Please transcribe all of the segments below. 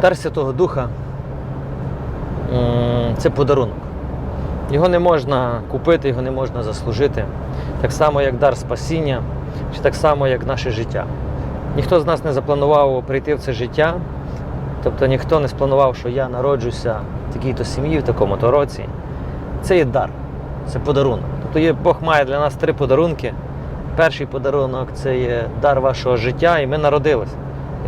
Дар Святого Духа це подарунок. Його не можна купити, його не можна заслужити. Так само, як дар спасіння, чи так само, як наше життя. Ніхто з нас не запланував прийти в це життя, тобто ніхто не спланував, що я народжуся в такій-то сім'ї, в такому-то році. Це є дар, це подарунок. Тобто Бог має для нас три подарунки. Перший подарунок це є дар вашого життя, і ми народились.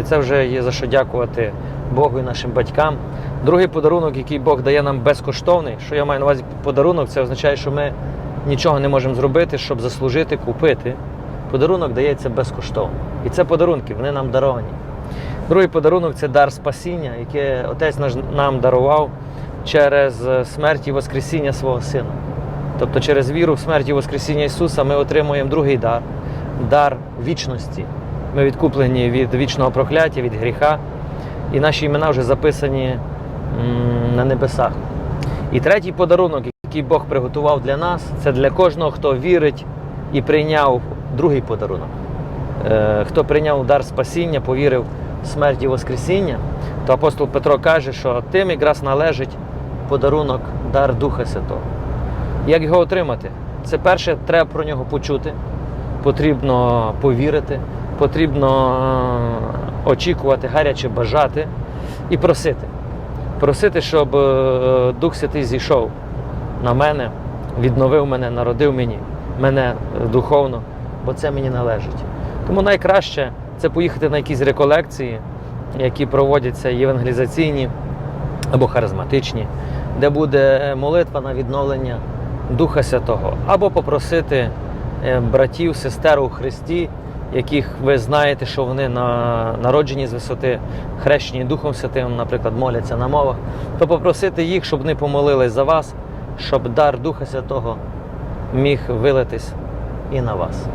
І це вже є за що дякувати Богу і нашим батькам. Другий подарунок, який Бог дає нам безкоштовний, що я маю на увазі подарунок, це означає, що ми нічого не можемо зробити, щоб заслужити, купити. Подарунок дається безкоштовно. І це подарунки, вони нам даровані. Другий подарунок це дар спасіння, яке Отець нам дарував через е, смерть і Воскресіння свого Сина. Тобто через віру в смерть і Воскресіння Ісуса ми отримуємо другий дар дар вічності. Ми відкуплені від вічного прокляття, від гріха, і наші імена вже записані на небесах. І третій подарунок, який Бог приготував для нас, це для кожного, хто вірить і прийняв другий подарунок. Е, Хто прийняв дар спасіння, повірив в смерть і Воскресіння, то апостол Петро каже, що тим якраз належить подарунок дар Духа Святого. Як його отримати? Це перше, треба про нього почути, потрібно повірити, потрібно е, очікувати, гаряче бажати і просити. Просити, щоб е, Дух Святий зійшов на мене, відновив мене, народив мені, мене е, духовно, бо це мені належить. Тому найкраще це поїхати на якісь реколекції, які проводяться євангелізаційні або харизматичні, де буде молитва на відновлення Духа Святого, або попросити братів, сестер у Христі, яких ви знаєте, що вони на народжені з висоти, хрещені Духом Святим, наприклад, моляться на мовах, то попросити їх, щоб вони помолились за вас, щоб дар Духа Святого міг вилитись і на вас.